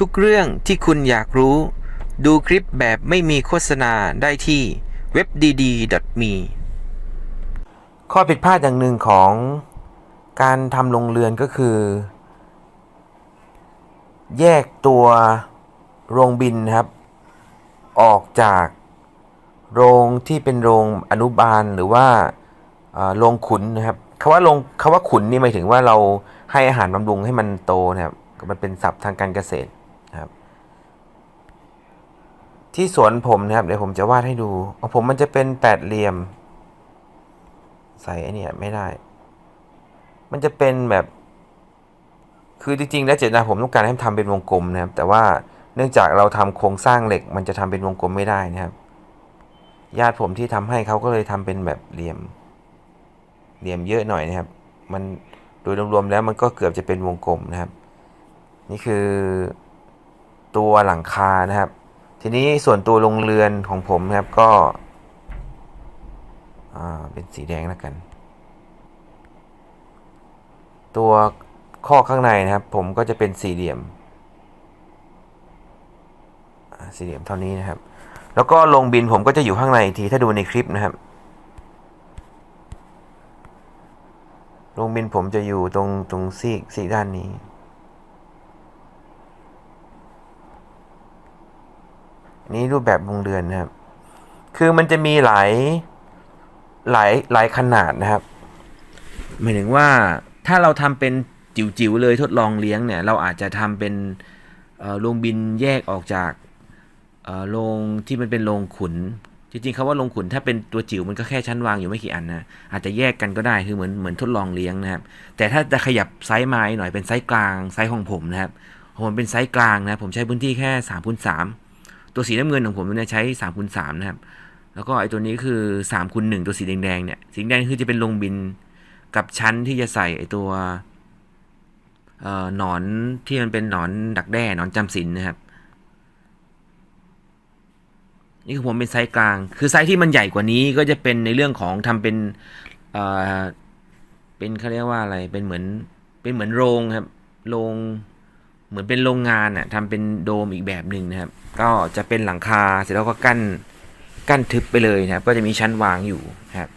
ทุกเรื่องที่คุณอยากรู้ ดูคลิปแบบไม่มีโฆษณาได้ที่เว็บดีๆ .me ข้อผิดพลาดอย่างหนึ่งของการทำโรงเรือนก็คือ แยกตัวโรงบินนะครับ ออกจากโรงที่เป็นโรงอนุบาลหรือว่าโรงขุนนะครับคำว่าโรงคำว่าขุนนี่หมายถึงว่าเราให้อาหารบำรุงให้มันโตนะครับมันเป็นศัพท์ทางการเกษตร ที่สวนผมนะครับ เดี๋ยวผมจะวาดให้ดูของผมมันจะเป็นแปดเหลี่ยม ใส่ไอเนี่ยไม่ได้ มันจะเป็นแบบ คือจริงๆแล้วเจตนาผมต้องการให้มันทำเป็นวงกลมนะครับ แต่ว่าเนื่องจากเราทำโครงสร้างเหล็ก มันจะทำเป็นวงกลมไม่ได้นะครับ ญาติผมที่ทำให้เขาก็เลยทำเป็นแบบเหลี่ยม เหลี่ยมเยอะหน่อยนะครับ มันโดยรวมๆแล้วมันก็เกือบจะเป็นวงกลมนะครับ นี่คือตัวหลังคานะครับ ทีนี้ส่วนตัวโรงเรือนของผมนะครับก็เป็นสีแดงแล้วกัน ตัวข้อข้างในนะครับ ผมก็จะเป็นสี่เหลี่ยม สี่เหลี่ยมเท่านี้นะครับ แล้วก็ลงบินผมก็จะอยู่ข้างในอีกทีถ้าดูในคลิปนะครับลงบินผมจะอยู่ตรงตรงซีกซีด้านนี้ นนี้รูปแบบวงเรือนนะครับ คือมันจะมีหลายหลายหลายขนาดนะครับ หมายถึงว่าถ้าเราทำเป็นจิ๋วๆเลยทดลองเลี้ยงเนี่ย เราอาจจะทำเป็นโรงบินแยกออกจากโรงที่มันเป็นโรงขุน จริงๆคาว่าโรงขุนถ้าเป็นตัวจิ๋วมันก็แค่ชั้นวางอยู่ไม่กี่อันนะอาจจะแยกกันก็ได้คือเหมือนเหมือนทดลองเลี้ยงนะครับ แต่ถ้าจะขยับไซส์มาอีกหน่อยเป็นไซส์กลางไซส์ของผมนะครับของผมเป็นไซส์กลางนะผมใช้พื้นที่แค่3ามคูณสาม ตัวสีน้ำเงินของผมเนี่ยใช้3ามคูณสนะครับ แล้วก็ไอ้ตัวนี้คือ3คูณหตัวสีแดงๆเนี่ย สีแดงคือจะเป็นลงบินกับชั้นที่จะใส่ไอ้ตัวเอ่อหนอนที่มันเป็นหนอนดักแด้หนอนจำศีลนะครับ นี่คือผมเป็นไซส์กลาง คือไซส์ที่มันใหญ่กว่านี้ก็จะเป็นในเรื่องของทำเป็นเอ่อเป็นเขาเรียกว่าอะไรเป็นเหมือนเป็นเหมือนโรงครับโรง เหมือนเป็นโรงงานอะทำเป็นโดมอีกแบบหนึ่งนะครับ ก็จะเป็นหลังคาเสร็จแล้วก็กั้นกั้นทึบไปเลยนะครับ ก็จะมีชั้นวางอยู่ครับ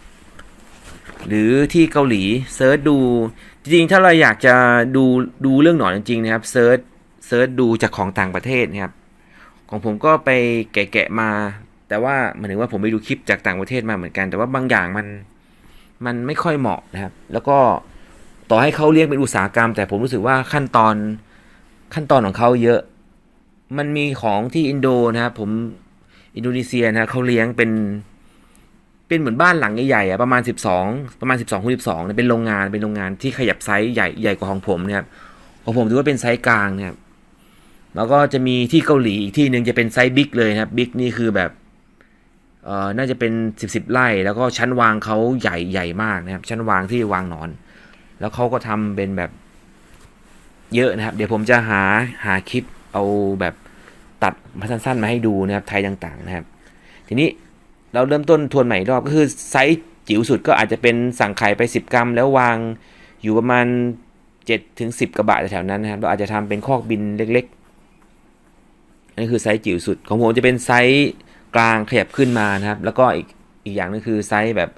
หรือที่เกาหลีเซิร์ชดู จริงๆ ถ้าเราอยากจะดูดูเรื่องหนอนจริงๆนะครับเซิร์ชเซิร์ชดูจากของต่างประเทศนะครับ ของผมก็ไปแกะๆมา แต่ว่าหมายถึงว่าผมไปดูคลิปจากต่างประเทศมาเหมือนกัน แต่ว่าบางอย่างมันมันไม่ค่อยเหมาะนะครับ แล้วก็ต่อให้เขาเรียกเป็นอุตสาหกรรม แต่ผมรู้สึกว่าขั้นตอน ขั้นตอนของเขาเยอะ มันมีของที่อินโดนะครับผมอินโดนีเซียนะเขาเลี้ยงเป็น เป็นเหมือนบ้านหลังใหญ่ๆประมาณ 12 ประมาณ 12คูณ12เนี่ยเป็นโรงงานเป็นโรงงานที่ขยับไซส์ใหญ่ใหญ่กว่าของผมนะครับของผมถือว่าเป็นไซส์กลางนะครับแล้วก็จะมีที่เกาหลีอีกที่หนึ่งจะเป็นไซส์บิ๊กเลยนะครับบิ๊กนี่คือแบบเอ่อน่าจะเป็น 10บสไร่ แล้วก็ชั้นวางเขาใหญ่ใหญ่มากนะครับ ชั้นวางที่วางนอน แล้วเขาก็ทำเป็นแบบ เยอะนะครับ เดี๋ยวผมจะหาหาคลิปเอาแบบตัดมาสั้นๆมาให้ดูนะครับไทยต่างๆนะครับ ทีนี้เราเริ่มต้นทวนใหม่รอบก็คือไซส์จิ๋วสุดก็อาจจะเป็นสั่งไข่ไป 10 กรัม แล้ววางอยู่ประมาณ7ถึง10 กระบะแถวๆนั้นนะครับ เราอาจจะทำเป็นคอกบินเล็กๆอันนี้คือไซส์จิ๋วสุดของผมจะเป็นไซส์กลางขยับขึ้นมานะครับ แล้วก็อีกอีกอย่างนึงคือไซส์แบบ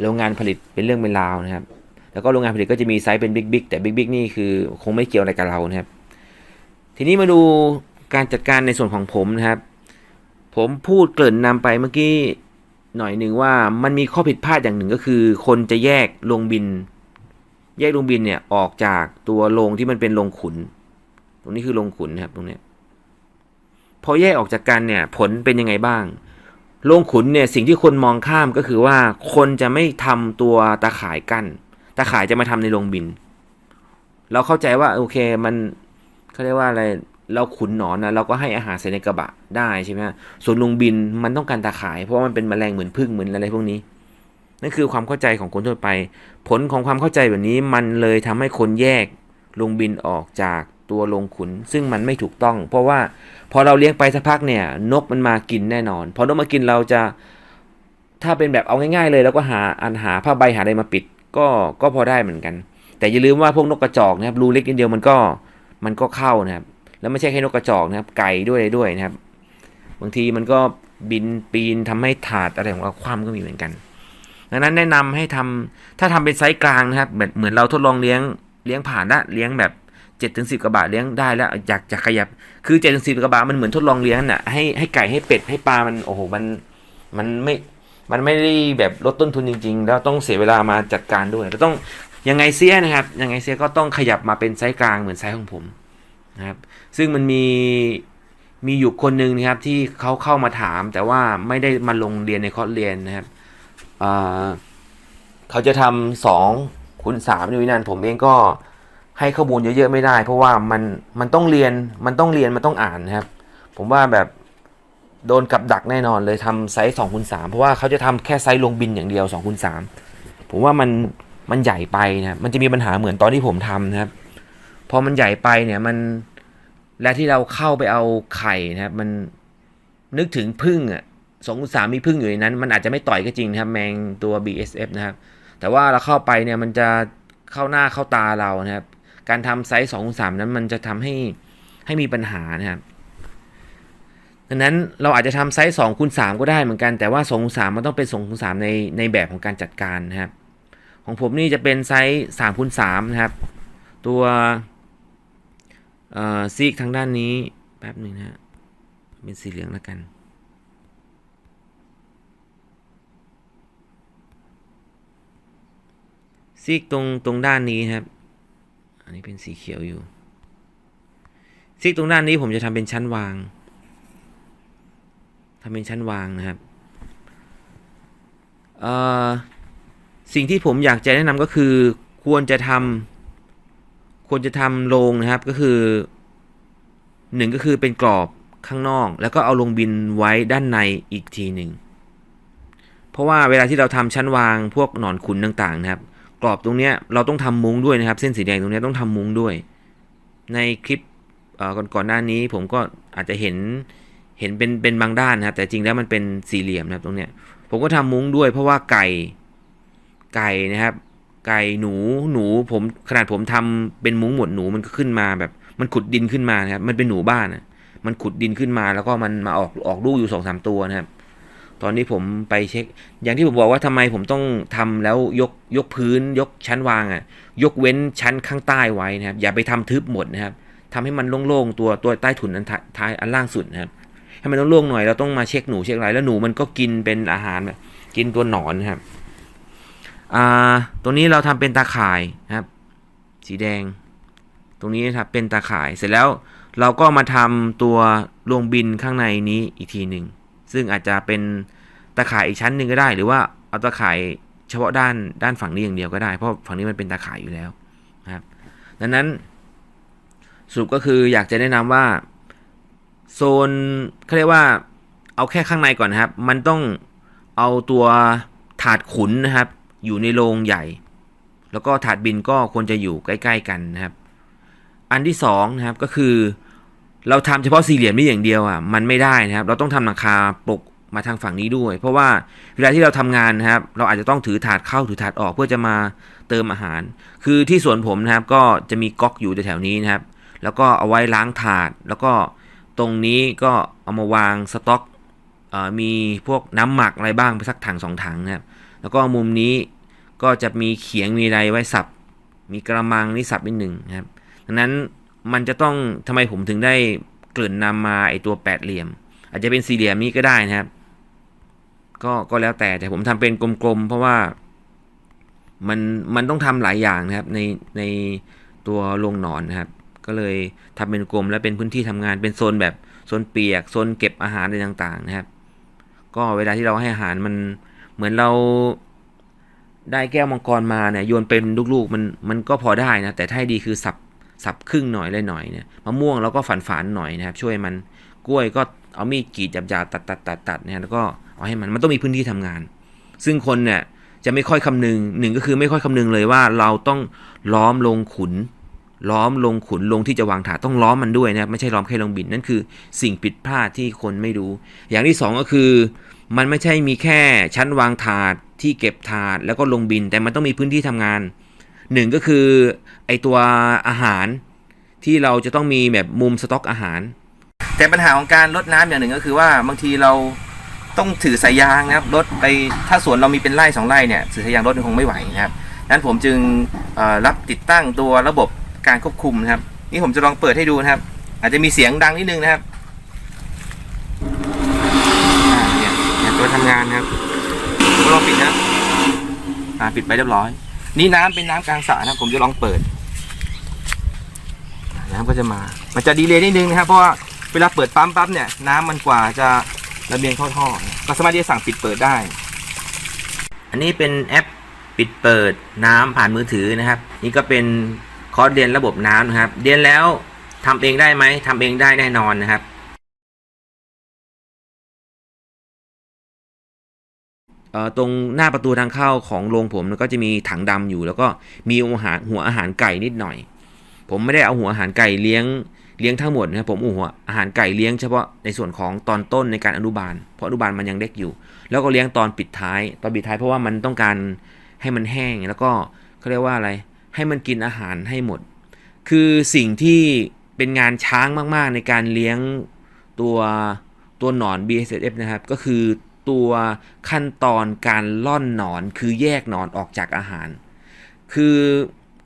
โรงงานผลิตเป็นเรื่องเป็นราวนะครับ แล้วก็โรงงานผลิตก็จะมีไซส์เป็นบิ๊กๆแต่บิ๊กๆนี่คือคงไม่เกี่ยวอะไรกับเรานะครับ ทีนี้มาดูการจัดการในส่วนของผมนะครับ ผมพูดเกริ่นนำไปเมื่อกี้หน่อยหนึ่งว่ามันมีข้อผิดพลาดอย่างหนึ่งก็คือ คนจะแยกโรงบิน แยกโรงบินเนี่ยออกจากตัวโรงที่มันเป็นโรงขุน ตรงนี้คือโรงขุนนะครับตรงนี้พอแยกออกจากกันเนี่ยผลเป็นยังไงบ้างโรงขุนเนี่ยสิ่งที่คนมองข้ามก็คือว่าคนจะไม่ทำตัวตาข่ายกั้น ตาข่ายจะมาทำในโรงบิน เราเข้าใจว่าโอเคมันเขาเรียกว่าอะไรเราขุนหนอนนะเราก็ให้อาหารใส่ในกระบะได้ใช่ไหมส่วนลุงบินมันต้องการตาข่าย เพราะมันเป็นแมลงเหมือนพึ่งเหมือนอะไรพวกนี้นั่นคือความเข้าใจของคนทั่วไป ผลของความเข้าใจแบบนี้มันเลยทำให้คนแยกลุงบินออกจากตัวลงขุน ซึ่งมันไม่ถูกต้อง เพราะว่าพอเราเลี้ยงไปสักพักเนี่ย นกมันมากินแน่นอน พอนกมากินเราจะถ้าเป็นแบบเอาง่าย ๆ เลย แล้วก็หาอันหาผ้าใบหาอะไรมาปิด ก็ก็พอได้เหมือนกัน แต่อย่าลืมว่าพวกนกกระจอกนะครับรูเล็กนิดเดียวมันก็มันก็เข้านะครับ แล้วไม่ใช่แค่นกกระจอกนะครับ ไก่ด้วยด้วยนะครับ บางทีมันก็บินปีนทำให้ถาดอะไรของเราคว่ำก็มีเหมือนกันดังนั้นแนะนำให้ทำถ้าทำเป็นไซส์กลางนะครับเหมือนเหมือนเราทดลองเลี้ยงเลี้ยงผ่านละเลี้ยงแบบ7จ็ดถึงสิบกว่าบาทเลี้ยงได้แล้วอยากจะขยับคือเจ็ดถึงสิบกว่าบาทมันเหมือนทดลองเลี้ยงน่ะให้ให้ไก่ให้เป็ดให้ปลามันโอ้โหมันมันไม่ มันไม่ได้แบบลดต้นทุนจริง ๆ แล้วต้องเสียเวลามาจัดการด้วยแล้วต้องยังไงเสียนะครับ ยังไงเสียก็ต้องขยับมาเป็นไซส์กลางเหมือนไซส์ของผมนะครับ ซึ่งมันมีมีอยู่คนหนึ่งนะครับที่เขาเข้ามาถาม แต่ว่าไม่ได้มาลงเรียนในคอร์สเรียนนะครับเขาจะทำสองคูณสามในวินันผมเองก็ให้ข้อมูลเยอะๆไม่ได้ เพราะว่ามันมันต้องเรียนมันต้องเรียนมันต้องอ่านนะครับ ผมว่าแบบ โดนกับดักแน่นอนเลยทำไซส์สองคูณสามเพราะว่าเขาจะทำแค่ไซส์ลงบินอย่างเดียวสองคูณสามผมว่ามันมันใหญ่ไปนะมันจะมีปัญหาเหมือนตอนที่ผมทำนะครับ พอมันใหญ่ไปเนี่ยมันและที่เราเข้าไปเอาไข่นะครับ มันนึกถึงพึ่งอะสองคูณสามมีพึ่งอยู่ในนั้น มันอาจจะไม่ต่อยก็จริงนะครับแมงตัว BSF นะครับ แต่ว่าเราเข้าไปเนี่ยมันจะเข้าหน้าเข้าตาเรานะครับ การทำไซส์สองคูณสามนั้นมันจะทำให้ให้มีปัญหานะครับ ดังนั้นเราอาจจะทำไซส์2คูณ3ก็ได้เหมือนกัน แต่ว่า2คูณ3มันต้องเป็น2คูณ3ในในแบบของการจัดการนะครับ ของผมนี่จะเป็นไซส์3คูณ3นะครับ ตัวซีกทางด้านนี้แป๊บหนึ่งนะฮะเป็นสีเหลืองแล้วกันซีกตรงตรงด้านนี้ครับ อันนี้เป็นสีเขียวอยู่ ซีกตรงด้านนี้ผมจะทำเป็นชั้นวาง ทำเป็นชั้นวางนะครับสิ่งที่ผมอยากจะแนะนำก็คือควรจะทำควรจะทำโรงนะครับก็คือหนึ่งก็คือเป็นกรอบข้างนอก แล้วก็เอาลงบินไว้ด้านในอีกทีหนึ่งเพราะว่าเวลาที่เราทำชั้นวางพวกหนอนขุนต่างๆนะครับ กรอบตรงเนี้ยเราต้องทำมุ้งด้วยนะครับ เส้นสีแดงตรงเนี้ยต้องทำมุ้งด้วย ในคลิปเอ่อก่อนๆหน้านี้ผมก็อาจจะเห็น เห็นเป็นเป็นบางด้านนะครับ แต่จริงแล้วมันเป็นสี่เหลี่ยมนะครับตรงเนี้ยผมก็ทำมุ้งด้วยเพราะว่าไก่ไก่นะครับ ไก่หนูหนูผมขนาดผมทำเป็นมุ้งหมดหนูมันก็ขึ้นมาแบบ มันขุดดินขึ้นมานะครับ มันเป็นหนูบ้านนะมันขุดดินขึ้นมาแล้วก็มันมาออกออกลูกอยู่สองสามตัวนะครับ ตอนนี้ผมไปเช็ค อย่างที่ผมบอกว่าทำไมผมต้องทำแล้วยกยกพื้น ยกชั้นวางอะ่ะ ยกเว้นชั้นข้างใต้ไว้นะครับ อย่าไปทำทึบหมดนะครับทำให้มันโล่งๆตัวตัวใต้ถุนอันท้ายอันล่างสุดนะครับ ให้มันโล่วงหน่อยเราต้องมาเช็คหนูเช็คอะไรแล้วหนูมันก็กินเป็นอาหารแบบกินตัวหนอนครับอ่าตรงนี้เราทำเป็นตาข่ายนะครับ สีแดง ตรงนี้นะครับเป็นตาข่ายเสร็จแล้วเราก็มาทำตัวลวงบินข้างในนี้อีกทีหนึ่งซึ่งอาจจะเป็นตาข่ายอีกชั้นหนึ่งก็ได้ หรือว่าเอาตาข่ายเฉพาะด้านด้านฝั่งนี้อย่างเดียวก็ได้ เพราะฝั่งนี้มันเป็นตาข่ายอยู่แล้วนะครับ ดังนั้นสรุปก็คืออยากจะแนะนำว่า โซนเขาเรียกว่าเอาแค่ข้างในก่อนนะครับ มันต้องเอาตัวถาดขุนนะครับ อยู่ในโรงใหญ่ แล้วก็ถาดบินก็ควรจะอยู่ใกล้ ๆ กันนะครับ อันที่สองนะครับก็คือ เราทำเฉพาะสี่เหลี่ยมนี่อย่างเดียวอะมันไม่ได้นะครับ เราต้องทำหลังคาปกมาทางฝั่งนี้ด้วย เพราะว่าเวลาที่เราทำงานนะครับ เราอาจจะต้องถือถาดเข้าถือถาดออกเพื่อจะมาเติมอาหาร คือที่สวนผมนะครับก็จะมีก๊อกอยู่แถวๆนี้นะครับ แล้วก็เอาไว้ล้างถาดแล้วก็ ตรงนี้ก็เอามาวางสต็อกอมีพวกน้ำหมักอะไรบ้างไปสักถังสองถังนะครับ แล้วก็มุมนี้ก็จะมีเขียงมีอะไรไว้สับ มีกระมังนี่สับนิดหนึ่งนะครับดังนั้นมันจะต้องทำไมผมถึงได้เกริ่นนำมาไอตัวแปดเหลี่ยม อาจจะเป็นสี่เหลี่ยมนี้ก็ได้นะครับ ก็ก็แล้วแต่แต่ผมทำเป็นกลมๆเพราะว่ามันมันต้องทำหลายอย่างนะครับในในตัวโรงนอนนะครับ ก็เลยทำเป็นกลมและเป็นพื้นที่ทำงานเป็นโซนแบบโซนเปียกโซนเก็บอาหารอะไรต่างๆนะครับ ก็เวลาที่เราให้อาหารมันเหมือนเราได้แก้วมังกรมาเนี่ยโยนเป็นลูกๆมันมันก็พอได้นะแต่ถ้าให้ดีคือสับสับครึ่งหน่อยเลยหน่อยเนี่ยมะม่วงเราก็ฝานๆหน่อยนะครับ ช่วยมันกล้วยก็เอามีดกรีดหยาบๆตัดตัดตัดตัดเนี่ยแล้วก็เอาให้มันมันต้องมีพื้นที่ทำงาน ซึ่งคนเนี่ยจะไม่ค่อยคำนึงหนึ่งก็คือไม่ค่อยคำนึงเลยว่าเราต้องล้อมลงขุน ล้อมลงขุนลงที่จะวางถาต้องล้อมมันด้วยนะครับไม่ใช่ล้อมแค่ลงบินนั่นคือสิ่งผิดพลาดที่คนไม่รู้ อย่างที่สองก็คือ มันไม่ใช่มีแค่ชั้นวางถาดที่เก็บถาดแล้วก็ลงบินแต่มันต้องมีพื้นที่ทำงานหนึ่งก็คือไอตัวอาหารที่เราจะต้องมีแบบมุมสต็อกอาหาร แต่ปัญหาของการลดน้ำอย่างหนึ่งก็คือว่าบางทีเราต้องถือสายยางนะครับรถไปถ้าสวนเรามีเป็นไร่สองไร่เนี่ยถือสายยางรถคงไม่ไหวนะครับนั้นผมจึงรับติดตั้งตัวระบบ การควบคุมนะครับ นี่ผมจะลองเปิดให้ดูนะครับ อาจจะมีเสียงดังนิดนึงนะครับเนี่ยตัวทำงานนะครับลองปิดนะครับอ่าปิดไปเรียบร้อย นี่น้ำเป็นน้ำกลางสระนะผมจะลองเปิดน้ำก็จะมา มันจะดีเลยนิดนึงนะครับ เพราะว่าเวลาเปิดปั๊มปั๊บเนี่ย น้ำมันกว่าจะระเบียงเข้าท่อ ก็สามารถที่จะสั่งปิดเปิดได้ อันนี้เป็นแอปปิดเปิดน้ำผ่านมือถือนะครับ นี่ก็เป็น คอร์สเรียนระบบน้ำนะครับ เรียนแล้วทำเองได้ไหมทำเองได้แน่นอนนะครับเออตรงหน้าประตูทางเข้าของโรงผมก็จะมีถังดำอยู่ แล้วก็มีอาหารหัวอาหารไก่นิดหน่อย ผมไม่ได้เอาหัวอาหารไก่เลี้ยงเลี้ยงทั้งหมดนะครับผมเอาหัวอาหารไก่เลี้ยงเฉพาะในส่วนของตอนต้นในการอนุบาล เพราะอนุบาลมันยังเล็กอยู่ แล้วก็เลี้ยงตอนปิดท้าย ตอนปิดท้ายเพราะว่ามันต้องการให้มันแห้งแล้วก็เขาเรียกว่าอะไร ให้มันกินอาหารให้หมด คือสิ่งที่เป็นงานช้างมากๆ ในการเลี้ยงตัวตัวหนอน BSF นะครับ ก็คือตัวขั้นตอนการล่อนหนอนคือแยกหนอนออกจากอาหาร คือ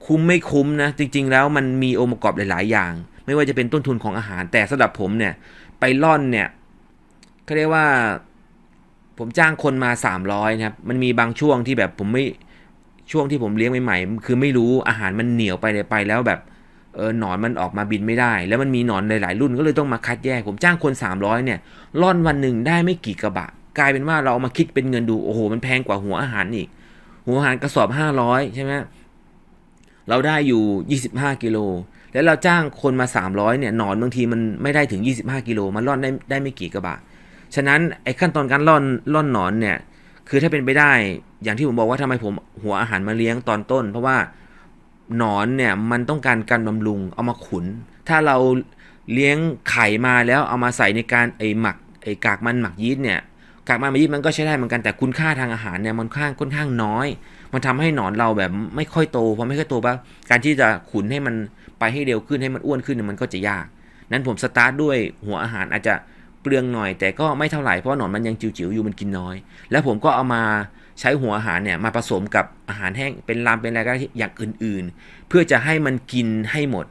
คุ้มไม่คุ้มนะ จริง ๆ แล้วมันมีองค์ประกอบหลาย ๆ อย่าง ไม่ว่าจะเป็นต้นทุนของอาหาร แต่สำหรับผมเนี่ย ไปล่อนเนี่ยเขาเรียกว่าผมจ้างคนมา 300นะครับ มันมีบางช่วงที่แบบผมไม่ ช่วงที่ผมเลี้ยงใหม่ๆคือไม่รู้อาหารมันเหนียวไปเลยไปแล้วแบบเออหนอนมันออกมาบินไม่ได้ แล้วมันมีหนอนหลายๆรุ่นก็เลยต้องมาคัดแยก ผมจ้างคน 300 เนี่ยล่อนวันหนึ่งได้ไม่กี่กระบะ กลายเป็นว่าเราเอามาคิดเป็นเงินดูโอ้โหมันแพงกว่าหัวอาหารอีก หัวอาหารกระสอบ 500 ใช่ไหมเราได้อยู่ 25 กิโลแล้วเราจ้างคนมา 300 เนี่ยหนอนบางทีมันไม่ได้ถึง 25 กิโลมันร่อนได้ได้ไม่กี่กระบะฉะนั้นไอ้ขั้นตอนการร่อนร่อนหนอนเนี่ย คือถ้าเป็นไปได้ อย่างที่ผมบอกว่าทำไมผมหัวอาหารมาเลี้ยงตอนต้น เพราะว่าหนอนเนี่ยมันต้องการการบำรุงเอามาขุน ถ้าเราเลี้ยงไข่มาแล้วเอามาใส่ในการไอหมักไอกากมันหมักยีสต์เนี่ยกากมันหมักยีสต์มันก็ใช้ได้เหมือนกันแต่คุณค่าทางอาหารเนี่ยมันค่อนข้างค่อนข้างน้อย มันทำให้หนอนเราแบบไม่ค่อยโตพอไม่ค่อยโตปั๊บการที่จะขุนให้มันไปให้เร็วขึ้นให้มันอ้วนขึ้นเนี่ยมันก็จะยาก นั้นผมสตาร์ทด้วยหัวอาหารอาจจะ เปลืองหน่อย แต่ก็ไม่เท่าไหร่เพราะหนอนมันยังจิ๋วๆอยู่มันกินน้อย แล้วผมก็เอามาใช้หัวอาหารเนี่ยมาผสมกับอาหารแห้งเป็นลามเป็นอะไรก็ได้อย่างอื่น ๆ เพื่อจะให้มันกินให้หมด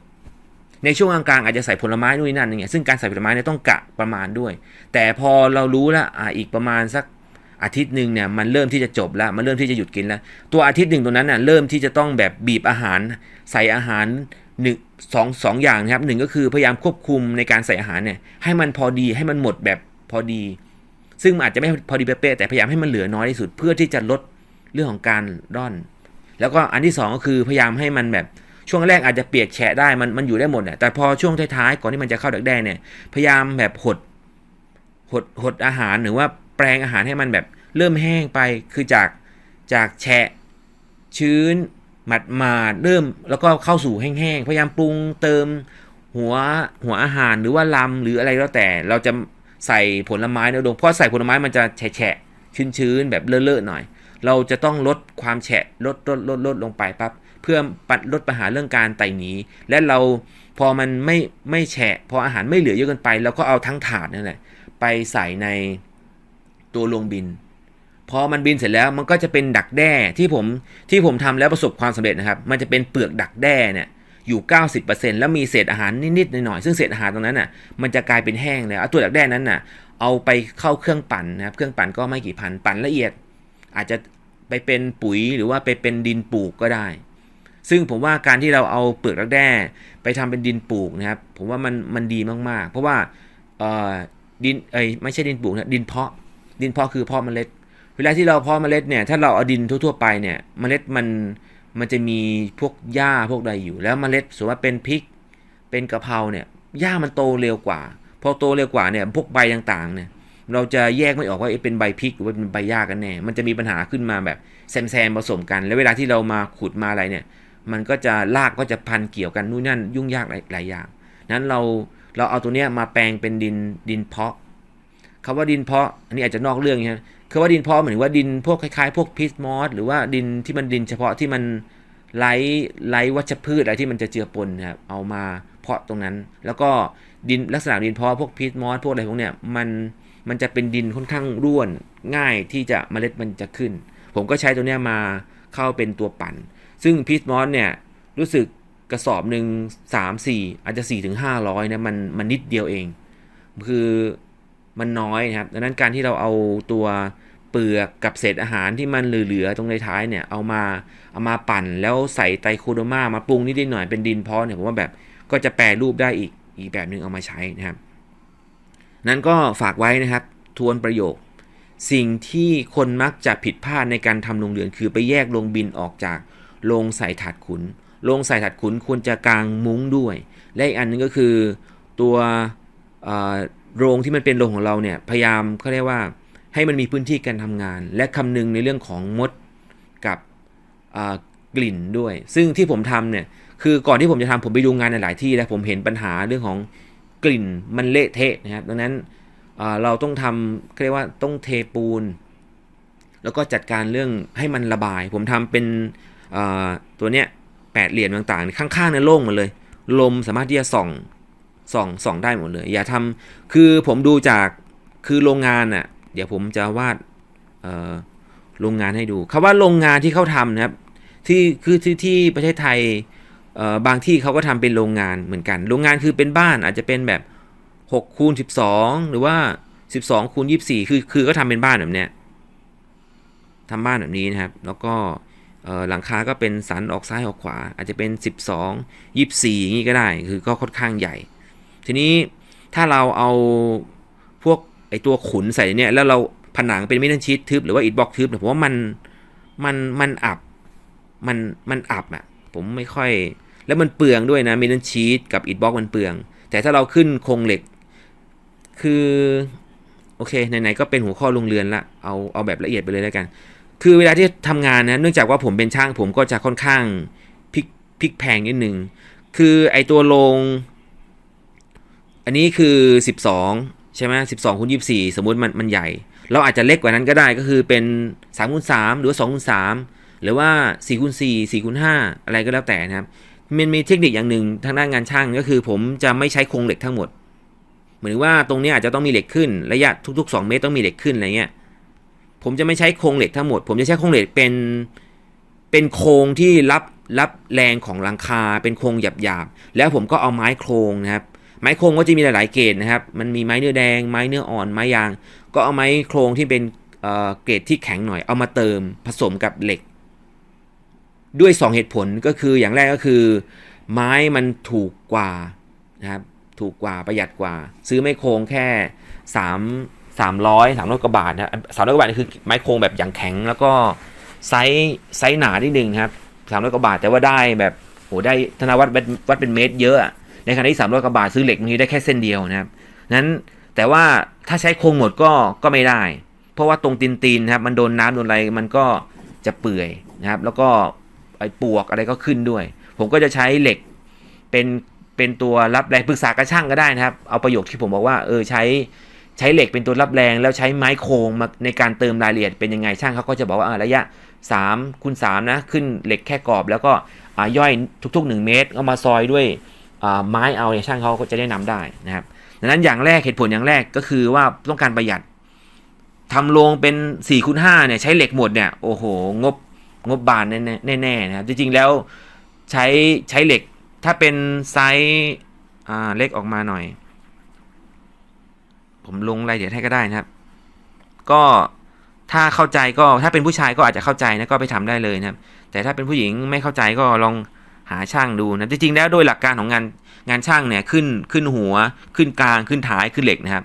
ในช่วงกลางๆอาจจะใส่ผลไม้นู่นนนั่นอย่างเงี้ยซึ่งการใส่ผลไม้เนี่ยต้องกะประมาณด้วย แต่พอเรารู้แล้วอ่าอีกประมาณสักอาทิตย์หนึ่งเนี่ยมันเริ่มที่จะจบแล้วมันเริ่มที่จะหยุดกินแล้ว ตัวอาทิตย์หนึ่งตัวนั้นน่ะเริ่มที่จะต้องแบบบีบอาหาร ใส่อาหาร หนึ่งสองสองอย่างนะครับหนึ่งก็คือพยายามควบคุมในการใส่อาหารเนี่ยให้มันพอดีให้มันหมดแบบพอดี ซึ่งอาจจะไม่พอดีเป๊ะแต่พยายามให้มันเหลือน้อยที่สุด เพื่อที่จะลดเรื่องของการร่อน แล้วก็อันที่สองก็คือพยายามให้มันแบบช่วงแรกอาจจะเปียกแฉะได้มันมันอยู่ได้หมดแหละแต่พอช่วงท้ายๆก่อนที่มันจะเข้าดักแด้เนี่ยพยายามแบบหดหดหดอาหารหรือว่าแปลงอาหารให้มันแบบเริ่มแห้งไปคือจากจากแฉะชื้น หมัดมาดเริ่มแล้วก็เข้าสู่แห้งๆ พยายามปรุงเติมหัวหัวอาหารหรือว่าลำหรืออะไรแล้วแต่เราจะใส่ผลไม้ในอุดมเพราะใส่ผลไม้มันจะแฉะชื้นๆ แบบเลอะๆหน่อย เราจะต้องลดความแฉะลดลดลดลดลงไปปั๊บเพื่อปัดลดปัญหาเรื่องการไต่หนีและเราพอมันไม่ไม่แฉะพออาหารไม่เหลือเยอะเกินไปเราก็เอาทั้งถาดนั่นแหละไปใส่ในตัวลงบิน พอมันบินเสร็จแล้วมันก็จะเป็นดักแด้ที่ผมที่ผมทำแล้วประสบความสำเร็จนะครับ มันจะเป็นเปลือกดักแด้เนี่ยอยู่ 90%แล้วมีเศษอาหารนิดๆหน่อยๆซึ่งเศษอาหารตรงนั้นน่ะมันจะกลายเป็นแห้งเลยเอาตัวดักแด้นั้นน่ะเอาไปเข้าเครื่องปั่นนะครับเครื่องปั่นก็ไม่กี่พันปั่นละเอียด อาจจะไปเป็นปุ๋ยหรือว่าไปเป็นดินปลูกก็ได้ ซึ่งผมว่าการที่เราเอาเปลือกดักแด้ไปทำเป็นดินปลูกนะครับ ผมว่ามันมันดีมากๆ เพราะว่าเอ่อดินเอ้ยไม่ใช่ดินปลูกนะดินเพาะดินเพาะคือเพาะเมล็ด เวลาที่เราเพาะเมล็ดเนี่ยถ้าเราเอาดินทั่วๆไปเนี่ยเมล็ดมันมันจะมีพวกหญ้าพวกใดอยู่ แล้วเมล็ดสมมติว่าเป็นพริก เป็นกะเพราเนี่ยหญ้ามันโตเร็วกว่า พอโตเร็วกว่าเนี่ยพวกใบต่างๆเนี่ยเราจะแยกไม่ออกว่าเอ๊ะเป็นใบพริกหรือว่าเป็นใบหญ้ากันแน่ มันจะมีปัญหาขึ้นมาแบบแซมๆผสมกัน แล้วเวลาที่เรามาขุดมาอะไรเนี่ย มันก็จะรากก็จะพันเกี่ยวกันนู่นนั่นยุ่งยากหลายหลายอย่าง นั้นเราเราเอาตัวเนี้ยมาแปลงเป็นดินดินเพาะคำว่าดินเพาะ อันนี้อาจจะนอกเรื่องนะ คือว่าดินเพาะเหมือนว่าดินพวกคล้ายๆ พวกพิสมอสหรือว่าดินที่มันดินเฉพาะที่มันไร้ไร้วัชพืชอะไรที่มันจะเจือปนนะครับเอามาเพาะตรงนั้น แล้วก็ดินลักษณะดินเพาะพวกพีทมอสพวกอะไรพวกเนี้ยมันมันจะเป็นดินค่อนข้างร่วนง่ายที่จะเมล็ดมันจะขึ้น ผมก็ใช้ตัวเนี้ยมาเข้าเป็นตัวปั่น ซึ่งพีทมอสเนี่ยรู้สึกกระสอบหนึ่งสามสี่อาจจะสี่ถึงห้าร้อยนะมันมันนิดเดียวเอง คือมันน้อยนะครับดังนั้นการที่เราเอาตัว เปลือกกับเศษอาหารที่มันเหลือๆตรงในท้ายเนี่ยเอามาเอามาปั่นแล้วใส่ไตรโคโดมามาปรุงนิดหน่อยเป็นดินเพาะเนี่ยผมว่าแบบก็จะแปรรูปได้อีกอีกแบบหนึ่งเอามาใช้นะครับ นั้นก็ฝากไว้นะครับ ทวนประโยค สิ่งที่คนมักจะผิดพลาดในการทำโรงเรือน คือไปแยกโรงบินออกจากโรงใส่ถาดขุนโรงใส่ถาดขุนควรจะกางมุ้งด้วย และอีกอันหนึงก็คือตัวโรงที่มันเป็นโรงของเราเนี่ยพยายามเขาเรียกว่า ให้มันมีพื้นที่การทำงาน และคำนึงในเรื่องของมดกับกลิ่นด้วย ซึ่งที่ผมทำเนี่ยคือก่อนที่ผมจะทำผมไปดูงานในหลายที่แล้วผมเห็นปัญหาเรื่องของกลิ่นมันเละเทะนะครับดังนั้นเราต้องทำเรียกว่าต้องเทปูน แล้วก็จัดการเรื่องให้มันระบาย ผมทำเป็นตัวเนี้ยแปดเหลี่ยมต่างๆ ข้างๆเนี่ยโล่งหมดเลย ลมสามารถที่จะส่องส่องส่องได้หมดเลย อย่าทำคือผมดูจากคือโรงงานอะ เดี๋ยวผมจะวาดโรงงานให้ดูคำว่าโรงงานที่เขาทำนะครับ ที่คือที่ที่ประเทศไทยบางที่เขาก็ทำเป็นโรงงานเหมือนกัน โรงงานคือเป็นบ้านอาจจะเป็นแบบ6คูณ12 หรือว่า 12คูณ24 คือคือก็ทำเป็นบ้านแบบเนี้ยทำบ้านแบบนี้นะครับ แล้วก็หลังคาก็เป็นสันออกซ้ายออกขวา อาจจะเป็น 12 24อย่างนี้ก็ได้ คือก็ค่อนข้างใหญ่ ทีนี้ถ้าเราเอา อตัวขุนใส่เนี่ยแล้วเราผนังเป็นเมทัลชีตทึบหรือว่าอิฐบล็อกทึบเนี่ยผมว่ามันมันมันอับมันมันอับอะ่ะผมไม่ค่อย แล้วมันเปลืองด้วยนะเมทัลชีตกับอิฐบล็อกมันเปลือง แต่ถ้าเราขึ้นโครงเหล็ก คือ โอเคไหนๆก็เป็นหัวข้อโรงเรือนละเอาเอาแบบละเอียดไปเลยแล้วกัน คือเวลาที่ทำงานนะเนื่องจากว่าผมเป็นช่างผมก็จะค่อนข้างพลิกพลิกแพงนิดนึงคือไอตัวโรงอันนี้คือ 12 ใช่ไหม12คูณ24สมมติมันมันใหญ่ เราอาจจะเล็กกว่านั้นก็ได้ก็คือเป็น3คูณ3หรือว่า2คูณ3หรือว่า4คูณ4 4คูณ5อะไรก็แล้วแต่นะครับมันมีเทคนิคอย่างหนึ่งทางด้านงานช่างก็คือ ผมจะไม่ใช้โครงเหล็กทั้งหมดเหมือนว่าตรงนี้อาจจะต้องมีเหล็กขึ้นระยะทุก ๆ 2 เมตรต้องมีเหล็กขึ้นอะไรเงี้ยผมจะไม่ใช้โครงเหล็กทั้งหมด ผมจะใช้โครงเหล็กเป็นเป็นโครงที่รับรับแรงของหลังคาเป็นโครงหยาบๆแล้วผมก็เอาไม้โครงนะครับ ไม้โครงก็จะมีหลาย ๆ เกรดนะครับ มันมีไม้เนื้อแดง ไม้เนื้ออ่อน ไม้ยาง ก็เอาไม้โครงที่เป็นเเกรดที่แข็งหน่อย เอามาเติมผสมกับเหล็ก ด้วย 2 เหตุผลก็คืออย่างแรกก็คือ ไม้มันถูกกว่านะครับ ถูกกว่าประหยัดกว่า ซื้อไม้โครงแค่3 300 300กว่าบาทนะสามร้อยกว่าบาทนี่คือไม้โครงแบบอย่างแข็งแล้วก็ไซส์ไซส์หนานิดนึงครับสามร้อยกว่าบาทแต่ว่าได้แบบโหได้ธนวัฒน์วัดเป็นเมตรเยอะ ในขณะที่สามร้อยกว่าบาทซื้อเหล็กบางทีได้แค่เส้นเดียวนะครับนั้นแต่ว่าถ้าใช้โครงหมดก็ก็ไม่ได้ เพราะว่าตรงตีนตีนนะครับมันโดนน้ำโดนอะไรมันก็จะเปื่อยนะครับ แล้วก็ไอ้ปวกอะไรก็ขึ้นด้วย ผมก็จะใช้เหล็กเป็นเป็นตัวรับแรงปรึกษากระช่างก็ได้นะครับ เอาประโยคที่ผมบอกว่าเออใช้ใช้เหล็กเป็นตัวรับแรงแล้วใช้ไม้โครงมาในการเติมรายละเอียดเป็นยังไงช่างเขาก็จะบอกว่าระยะ3คูณ3นะขึ้นเหล็กแค่กรอบ แล้วก็อ่าย่อยทุกๆ 1 เมตรก็มาซอยด้วย ไม้เอาเนี่ยช่างเขาก็จะได้นำได้นะครับดังนั้นอย่างแรกเหตุผลอย่างแรกก็คือว่าต้องการประหยัดทำโรงเป็น4คูณ5เนี่ยใช้เหล็กหมดเนี่ยโอ้โหงบงบบานแน่ๆแน่ๆนะครับจริงๆแล้วใช้ใช้เหล็กถ้าเป็นไซส์อ่าเล็กออกมาหน่อย ผมลงรายละเอียดให้ก็ได้นะครับ ก็ถ้าเข้าใจก็ถ้าเป็นผู้ชายก็อาจจะเข้าใจนะก็ไปทำได้เลยนะครับ แต่ถ้าเป็นผู้หญิงไม่เข้าใจก็ลอง หาช่างดูนะจริงๆแล้วโดยหลักการของงานงานช่างเนี่ยขึ้นขึ้นหัวขึ้นกลางขึ้นท้ายขึ้นเหล็กนะครับ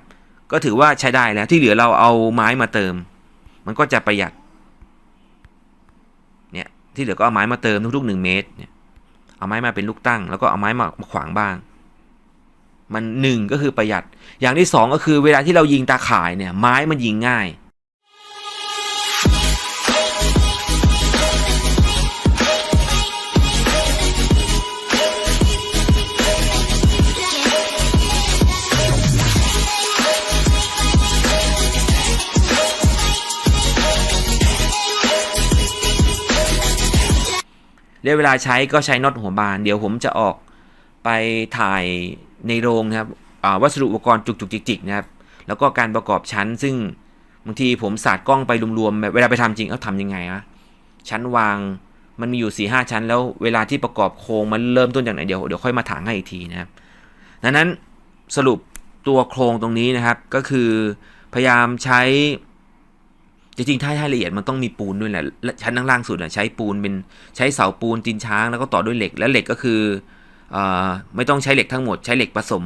ก็ถือว่าใช้ได้แล้วที่เหลือเราเอาไม้มาเติม มันก็จะประหยัดเนี่ยที่เหลือก็เอาไม้มาเติมทุกๆหนึ่งเมตรเนี่ยเอาไม้มาเป็นลูกตั้ง แล้วก็เอาไม้มามาขวางบ้าง มันหนึ่งก็คือประหยัด อย่างที่สองก็คือเวลาที่เรายิงตาข่ายเนี่ยไม้มันยิงง่าย เรียกเวลาใช้ก็ใช้น็อตหัวบาน เดี๋ยวผมจะออกไปถ่ายในโรงนะครับวัสดุอุปกรณ์จุกจุกจิกจิกนะครับ แล้วก็การประกอบชั้นซึ่งบางทีผมสาดกล้องไปรวมๆแบบเวลาไปทำจริงเอาทำยังไงอะชั้นวางมันมีอยู่4ีหชั้น แล้วเวลาที่ประกอบโครงมันเริ่มต้นจากไหนเดี๋ยวเดี๋ยวค่อยมาถางให้อีกทีนะครับดังนั้นสรุปตัวโครงตรงนี้นะครับก็คือพยายามใช้ จริงๆถ้าให้ละเอียดมันต้องมีปูนด้วยแหละชั้นล่างสุดอะใช้ปูนเป็นใช้เสาปูนตีนช้างแล้วก็ต่อด้วยเหล็กและเหล็กก็คืออไม่ต้องใช้เหล็กทั้งหมด ใช้เหล็กผสม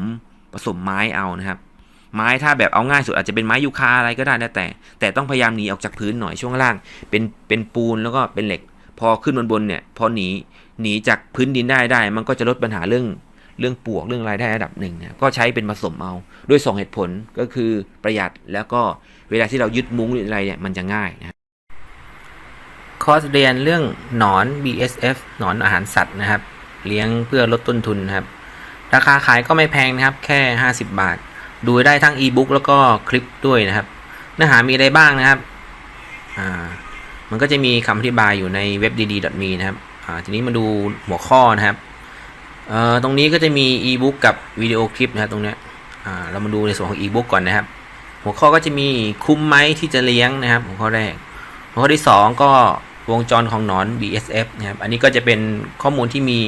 ผสมไม้เอานะครับ ไม้ถ้าแบบเอาง่ายสุดอาจจะเป็นไม้ยูคาอะไรก็ได้แต่ แต่ต้องพยายามหนีออกจากพื้นหน่อยช่วงล่างเป็นเป็นปูนแล้วก็เป็นเหล็ก พอขึ้นบนบนเนี่ยพอหนีหนีจากพื้นดินได้ได้ มันก็จะลดปัญหาเรื่อง เรื่องปวกเรื่องอะไรได้ระดับหนึ่งเนี่ยก็ใช้เป็นผสมเอาด้วยสองเหตุผลก็คือประหยัดแล้วก็เวลาที่เรายึดมุ้งหรืออะไรเนี่ยมันจะง่ายนะครับคอร์สเรียนเรื่องหนอน BSF หนอนอาหารสัตว์นะครับ เลี้ยงเพื่อลดต้นทุนนะครับ ราคาขายก็ไม่แพงนะครับ แค่ 50 บาท ดูได้ทั้งอีบุ๊กแล้วก็คลิปด้วยนะครับ เนื้อหามีอะไรบ้างนะครับอ่ามันก็จะมีคำอธิบายอยู่ในเว็บ dd.me นะครับอ่าทีนี้มาดูหัวข้อนะครับ ตรงนี้ก็จะมีอีบุ๊กกับวิดีโอคลิปนะครับตรงนี้อ่าเรามาดูในส่วนของอีบุ๊กก่อนนะครับ หัวข้อก็จะมีคุ้มไหมที่จะเลี้ยงนะครับ หัวข้อแรก หัวข้อที่ 2 ก็วงจรของหนอน BSF นะครับ อันนี้ก็จะเป็นข้อมูลที่มี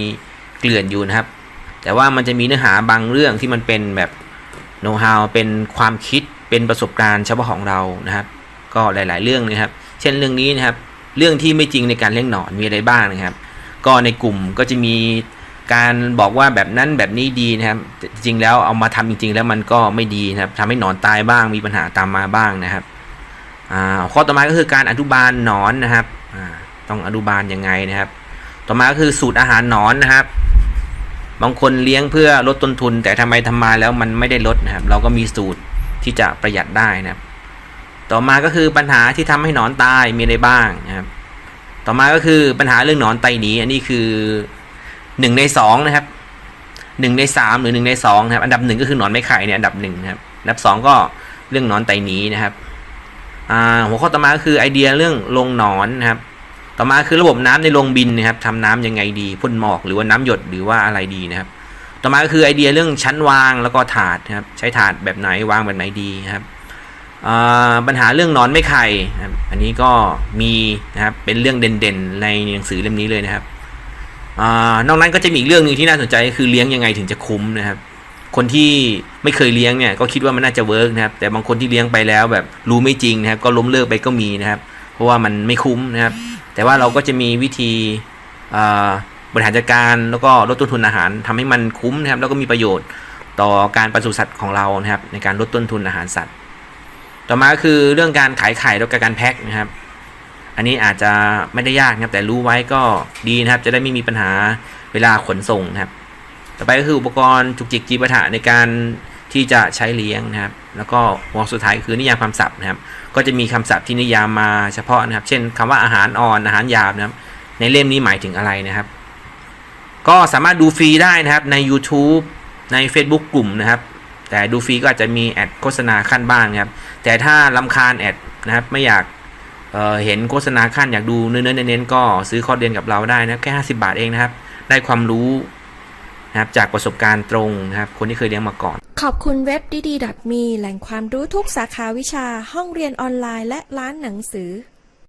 เกลื่อนอยู่นะครับ แต่ว่ามันจะมีเนื้อหาบางเรื่องที่มันเป็นแบบ know how เป็นความคิดเป็นประสบการณ์เฉพาะของเรานะครับ ก็หลาย ๆ เรื่องนะครับ เช่นเรื่องนี้นะครับ เรื่องที่ไม่จริงในการเลี้ยงหนอนมีอะไรบ้างนะครับ ก็ในกลุ่มก็จะมี การบอกว่าแบบนั้นแบบนี้ดีนะครับ จริงๆแล้วเอามาทำจริง ๆ แล้วมันก็ไม่ดีนะครับทำให้หนอนตายบ้างมีปัญหาตามมาบ้างนะครับอ่าข้อต่อมาก็คือการอนุบาลหนอนนะครับอ่าต้องอนุบาลยังไงนะครับ ต่อมาก็คือสูตรอาหารหนอนนะครับ บางคนเลี้ยงเพื่อลดต้นทุน แต่ทำไมทำมาแล้วมันไม่ได้ลดนะครับ เราก็มีสูตรที่จะประหยัดได้นะครับ ต่อมาก็คือปัญหาที่ทำให้หนอนตายมีอะไรบ้างนะครับ ต่อมาก็คือปัญหาเรื่องหนอนไตหนีอันนี้คือ หนึ่งในสองนะครับหนึ่งในสามหรือหนึ่งในสองนะครับ อันดับหนึ่งก็คือหนอนไม่ไข่เนี่ยอันดับหนึ่งนะครับ อันดับสองก็เรื่องหนอนไตนีนะครับอ่าหัวข้อต่อมาก็คือไอเดียเรื่องโรงหนอนนะครับ ต่อมาคือระบบน้ำในโรงบินนะครับทำน้ำยังไงดีพ่นหมอกหรือว่าน้ำหยดหรือว่าอะไรดีนะครับ ต่อมาก็คือไอเดียเรื่องชั้นวางแล้วก็ถาดนะครับ ใช้ถาดแบบไหนวางแบบไหนดีครับปัญหาเรื่องนอนไม่ไข่นะครับ อันนี้ก็มีนะครับเป็นเรื่องเด่นๆในหนังสือเล่มนี้เลยนะครับ อนอกนั้นก็จะมีอีกเรื่องหนึ่งที่น่าสนใจก็คือเลี้ยงยังไงถึงจะคุ้มนะครับ คนที่ไม่เคยเลี้ยงเนี่ยก็คิดว่ามันน่าจะเวิร์กนะครับ แต่บางคนที่เลี้ยงไปแล้วแบบรู้ไม่จริงนะครับ ก็ล้มเลิกไปก็มีนะครับ เพราะว่ามันไม่คุ้มนะครับ แต่ว่าเราก็จะมีวิธีบริหารจัดการแล้วก็ลดต้นทุนอาหารทำให้มันคุ้มนะครับ แล้วก็มีประโยชน์ต่อการปศุสัตว์ของเรานะครับ ในการลดต้นทุนอาหารสัตว์ ต่อมาก็คือเรื่องการขายไข่แล้วก็การแพ็คนะครับ อันนี้อาจจะไม่ได้ยากนะครับแต่รู้ไว้ก็ดีนะครับ จะได้ไม่มีปัญหาเวลาขนส่งนะครับ ต่อไปก็คืออุปกรณ์จุกจิกจีปาถะในการที่จะใช้เลี้ยงนะครับ แล้วก็หัวสุดท้ายคือนิยามคำศัพท์นะครับ ก็จะมีคำศัพท์ที่นิยามมาเฉพาะนะครับ เช่นคำว่าอาหารอ่อนอาหารหยาบนะครับ ในเล่มนี้หมายถึงอะไรนะครับ ก็สามารถดูฟรีได้นะครับใน YouTube ใน Facebook กลุ่มนะครับ แต่ดูฟรีก็อาจจะมีแอดโฆษณาขั้นบ้างนะครับแต่ถ้าลำคาญแอดนะครับไม่อยาก เเห็นโฆษณาขั้นอยากดูเนื้อๆเน้นๆก็ซื้อคอร์สเรียนกับเราได้นะครับแค่ 50 บาทเองนะครับ ได้ความรู้นะครับจากประสบการณ์ตรงนะครับ คนที่เคยเลี้ยงมาก่อน ขอบคุณเว็บดีดีดอทมีแหล่งความรู้ทุกสาขาวิชาห้องเรียนออนไลน์และร้านหนังสือ